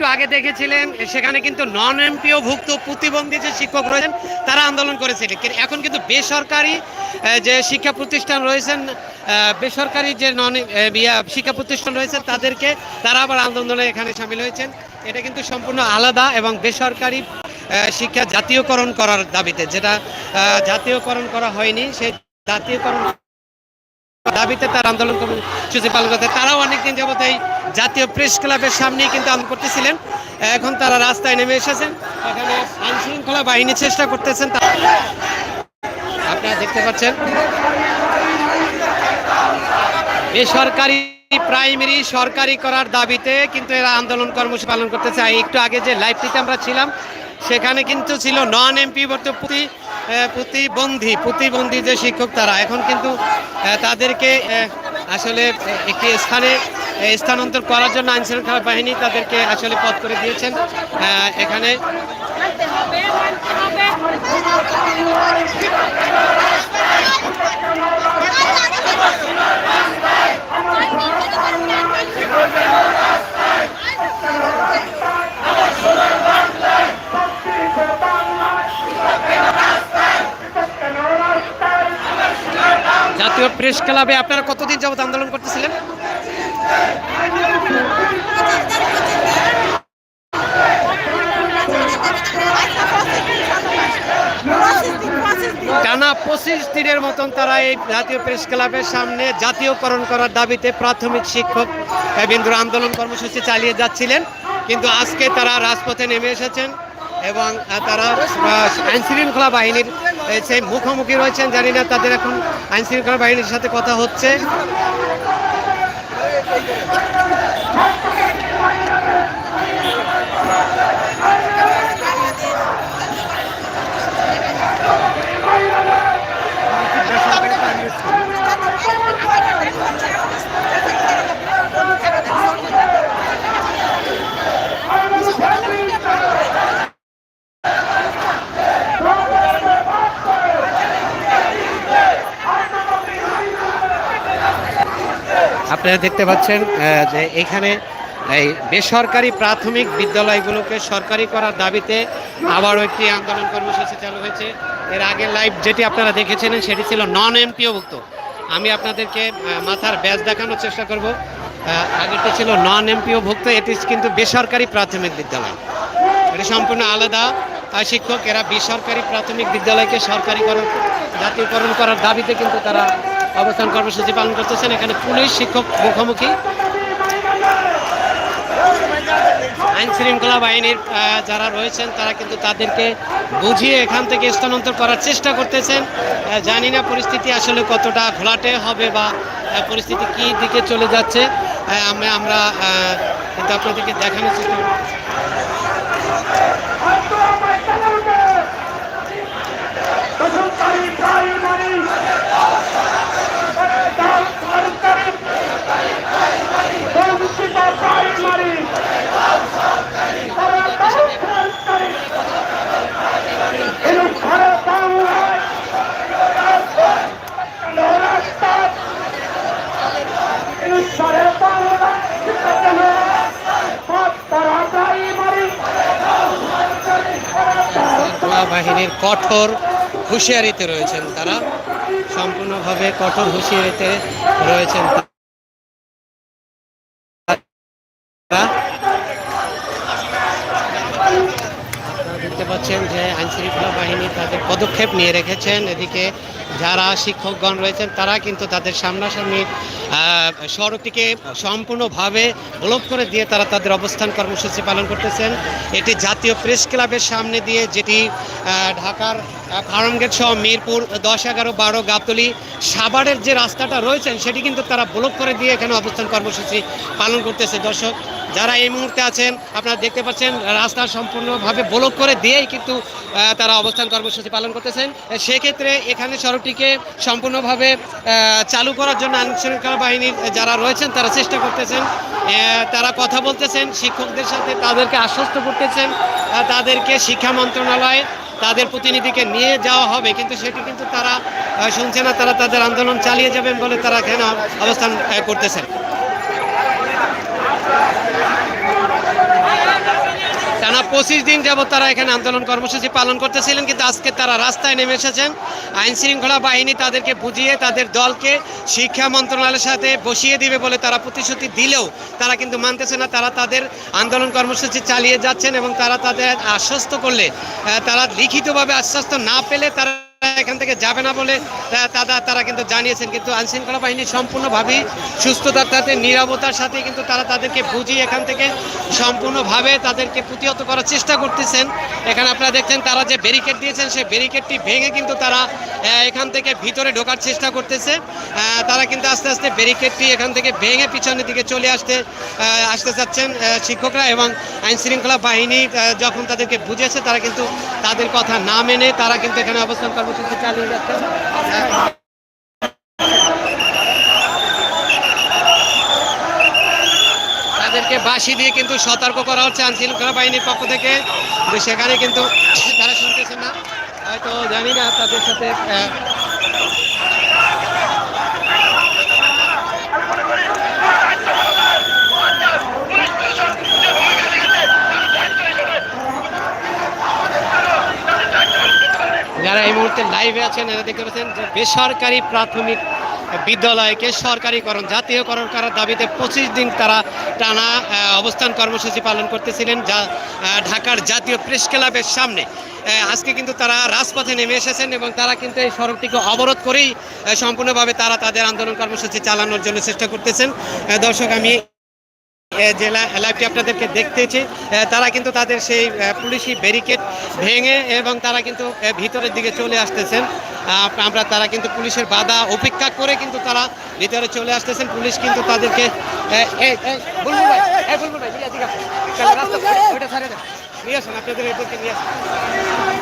একটু আগে দেখেছিলেন, সেখানে কিন্তু নন এমপিও ভুক্ত প্রতিবন্ধী যে শিক্ষক রয়েছেন, তারা আন্দোলন করেছিলেন এখন কিন্তু বেসরকারি যে শিক্ষা প্রতিষ্ঠান রয়েছেন বেসরকারি যে নন শিক্ষা প্রতিষ্ঠান রয়েছে, তাদেরকে তারা আবার আন্দোলনে এখানে সামিল হয়েছেন। এটা কিন্তু সম্পূর্ণ আলাদা এবং বেসরকারি শিক্ষা জাতীয়করণ করার দাবিতে, যেটা জাতীয়করণ করা হয়নি, সেই জাতীয়করণ দাবিতে তার আন্দোলন কর্মসূচি পালন করতে। তারাও অনেকদিন যাবত এই জাতীয় প্রেস ক্লাবের সামনেই কিন্তু আন্দোলন করতেছিলেন। এখন তারা রাস্তায় নেমে এসেছেন। এখানে আইন শৃঙ্খলা বাহিনী চেষ্টা করতেছেন আপনারা দেখতে পাচ্ছেন। বেসরকারি প্রাইমারি সরকারি করার দাবিতে কিন্তু এরা আন্দোলন কর্মসূচি পালন করতেছে। একটু আগে যে লাইভটিতে আমরা ছিলাম সেখানে কিন্তু ছিল নন এমপি আহ, প্রতিবন্ধী প্রতিবন্ধী যে শিক্ষক তারা, এখন কিন্তু তাদেরকে আসলে একটি স্থানে স্থানান্তর করার জন্য আইন শৃঙ্খলা বাহিনী তাদেরকে আসলে পথ করে দিয়েছেন। এখানে জাতীয় প্রেস ক্লাবে আপনারা কতদিন যাবত আন্দোলন করতেছিলেন? টানা পঁচিশ দিনের মতন তারা এই জাতীয় প্রেস ক্লাবের সামনে জাতীয়করণ করার দাবিতে প্রাথমিক শিক্ষক বিন্দুর আন্দোলন কর্মসূচি চালিয়ে যাচ্ছিলেন। কিন্তু আজকে তারা রাজপথে নেমে এসেছেন এবং তারা আইন শৃঙ্খলা বাহিনীর সেই মুখোমুখি রয়েছেন জানি না তাদের এখন আইন শৃঙ্খলা বাহিনীর সাথে কথা হচ্ছে। আপনারা দেখতে পাচ্ছেন যে এখানে এই বেসরকারি প্রাথমিক বিদ্যালয়গুলোকে সরকারি করার দাবিতে আবারও একটি আন্দোলন কর্মসূচি চালু হয়েছে। এর আগে লাইভ যেটি আপনারা দেখেছিলেন, সেটি ছিল নন এমপিওভুক্ত আমি আপনাদেরকে মাথার ব্যাজ দেখানোর চেষ্টা করব। আগেরটি ছিল নন এমপিওভুক্ত এটি কিন্তু বেসরকারি প্রাথমিক বিদ্যালয়। এটা সম্পূর্ণ আলাদা। শিক্ষক, এরা বেসরকারি প্রাথমিক বিদ্যালয়কে সরকারিকরণ, জাতীয়করণ করার দাবিতে কিন্তু তারা অবস্থান কর্মসূচি পালন করতেছেন এখানে পুলিশ শিক্ষক মুখোমুখি। আইন শৃঙ্খলা বাহিনীর যারা রয়েছেন, তারা কিন্তু তাদেরকে বুঝিয়ে এখান থেকে স্থানান্তর করার চেষ্টা করতেছেন। জানি না পরিস্থিতি আসলে কতটা ঘোলাটে হবে বা পরিস্থিতি কি দিকে চলে যাচ্ছে। আমরা আমরা কিন্তু আপনাদেরকে দেখানোর চেষ্টা কঠোর হুঁশিয়ারিতে রয়েছেন তারা। সম্পূর্ণভাবে কঠোর হুঁশিয়ারিতে রয়েছেন দেখতে পাচ্ছেন যে আইনশৃঙ্খলা বাহিনী তাদের পদক্ষেপ নিয়ে রেখেছেন। এদিকে যারা শিক্ষকগণ রয়েছেন, তারা কিন্তু তাদের সামনাসামনি সড়কটিকে সম্পূর্ণভাবে ব্লক করে দিয়ে তারা তাদের অবস্থান কর্মসূচি পালন করতেছেন। এটি জাতীয় প্রেস ক্লাবের সামনে দিয়ে, যেটি ঢাকার ফার্মগেট সহ মিরপুর দশ এগারো বারো গাবতলি সাভারের যে রাস্তাটা রয়েছেন, সেটি কিন্তু তারা ব্লক করে দিয়ে এখানে অবস্থান কর্মসূচি পালন করতেছে। দর্শক যারা এই মুহূর্তে আছেন, আপনারা দেখতে পাচ্ছেন, রাস্তা সম্পূর্ণভাবে ব্লক করে দিয়েই কিন্তু তারা অবস্থান কর্মসূচি পালন করতেছেন। সেক্ষেত্রে এখানে সড়কটিকে সম্পূর্ণভাবে চালু করার জন্য আইন শৃঙ্খলা বাহিনীর যারা রয়েছেন, তারা চেষ্টা করতেছেন। তারা কথা বলতেছেন, শিক্ষকদের সাথে তাদেরকে আশ্বস্ত করতেছেন তাদেরকে শিক্ষা মন্ত্রণালয়ে তাদের প্রতিনিধিকে নিয়ে যাওয়া হবে। কিন্তু সেটি কিন্তু তারা শুনছে না, তারা তাদের আন্দোলন চালিয়ে যাবেন বলে তারা কেন অবস্থান করতেছেন? টানা পঁচিশ দিন যাবত তারা এখানে আন্দোলন কর্মসূচি পালন করতেছিলেন, কিন্তু আজকে তারা রাস্তায় নেমে এসেছেন। আইন শৃঙ্খলা বাহিনী তাদেরকে বুঝিয়ে তাদের দলকে শিক্ষা মন্ত্রণালয়ের সাথে বসিয়ে দিবে বলে তারা প্রতিশ্রুতি দিলেও তারা কিন্তু মানতেছে না। তারা তাদের আন্দোলন কর্মসূচি চালিয়ে যাচ্ছেন এবং তারা তাদের আশ্বস্ত করলে তারা লিখিতভাবে আশ্বস্ত না পেলে তারা এখান থেকে যাবে না বলে আহ, তারা কিন্তু জানিয়েছেন। কিন্তু আইন শৃঙ্খলা বাহিনী সম্পূর্ণভাবেই সুস্থতার সাথে নিরাপত্তার সাথে কিন্তু তারা তাদেরকে বুঝিয়ে এখান থেকে সম্পূর্ণভাবে তাদেরকে প্রতিহত করার চেষ্টা করতেছেন। এখানে আপনারা দেখছেন তারা যে ব্যারিকেড দিয়েছেন সেই ব্যারিকেডটি ভেঙে কিন্তু তারা এখান থেকে ভিতরে ঢোকার চেষ্টা করতেছে। তারা কিন্তু আস্তে আস্তে ব্যারিকেডটি এখান থেকে ভেঙে পিছনের দিকে চলে আসতে আসতে চাচ্ছেন শিক্ষকরা এবং আইনশৃঙ্খলা বাহিনী যখন তাদেরকে বুঝেছে তারা কিন্তু তাদের কথা না মেনে তারা কিন্তু এখানে অবস্থান চালু তাদেরকে বাঁশি দিয়ে কিন্তু সতর্ক করা হচ্ছে আইন বাহিনীর পক্ষ থেকে। সেখানে কিন্তু তারা শুনতেছেন না। হয়তো জানি না তাদের সাথে যারা এই মুহূর্তে লাইভে আছেন, এরা দেখতে পাচ্ছেন যে বেসরকারি প্রাথমিক বিদ্যালয়কে সরকারিকরণ, জাতীয়করণ করার দাবিতে পঁচিশ দিন তারা টানা অবস্থান কর্মসূচি পালন করতেছিলেন যা ঢাকার জাতীয় প্রেস ক্লাবের সামনে। আজকে কিন্তু তারা রাজপথে নেমে এসেছেন এবং তারা কিন্তু এই সড়কটিকে অবরোধ করেই সম্পূর্ণভাবে তারা তাদের আন্দোলন কর্মসূচি চালানোর জন্য চেষ্টা করতেছেন। দর্শক, আমি এ, যে লা- লাইভটি আপনাদেরকে দেখতেছি তারা কিন্তু তাদের সেই পুলিশি ব্যারিকেড ভেঙে এবং তারা কিন্তু ভিতরের দিকে চলে আসতেছেন। আমরা তারা কিন্তু পুলিশের বাধা উপেক্ষা করে কিন্তু তারা ভিতরে চলে আসতেছেন। পুলিশ কিন্তু তাদেরকে নিয়ে আসুন আপনাদের এদেরকে নিয়ে আসুন।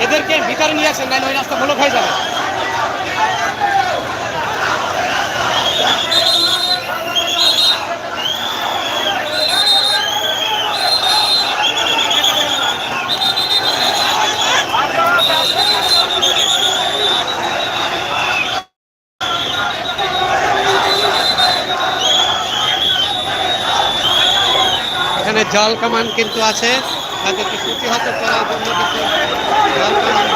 এদেরকে ভিতরে নিয়ে আসেন নাহলে ওই রাস্তা ব্লক হয়ে যাবে। জল কামান কিন্তু আছে। তাদেরকে প্রতিহত করার জন্য কিন্তু জল কামান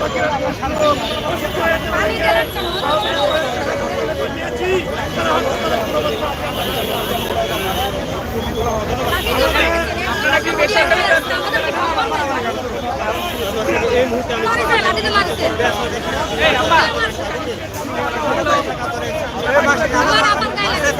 গেলেন সারা দেশে মিডিয়া এই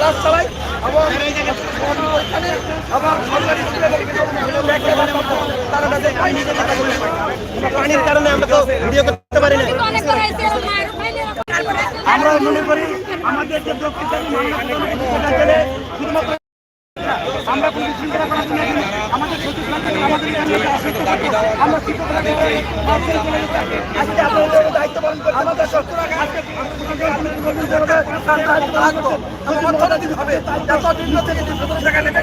ক্লাস চালাই, এবং সরকারি তারা পানির কারণে আমরা তো ভিডিও করতে পারি না আমরা মনে করি আমাদের যে আমরা আমাদের আমরা। আজকে আপনাদের দায়িত্ব পালন করতে আমাদের সরকার আজকে আমরা অর্থনৈতিক হবে যত দিন থেকে দুশো টাকা নেমে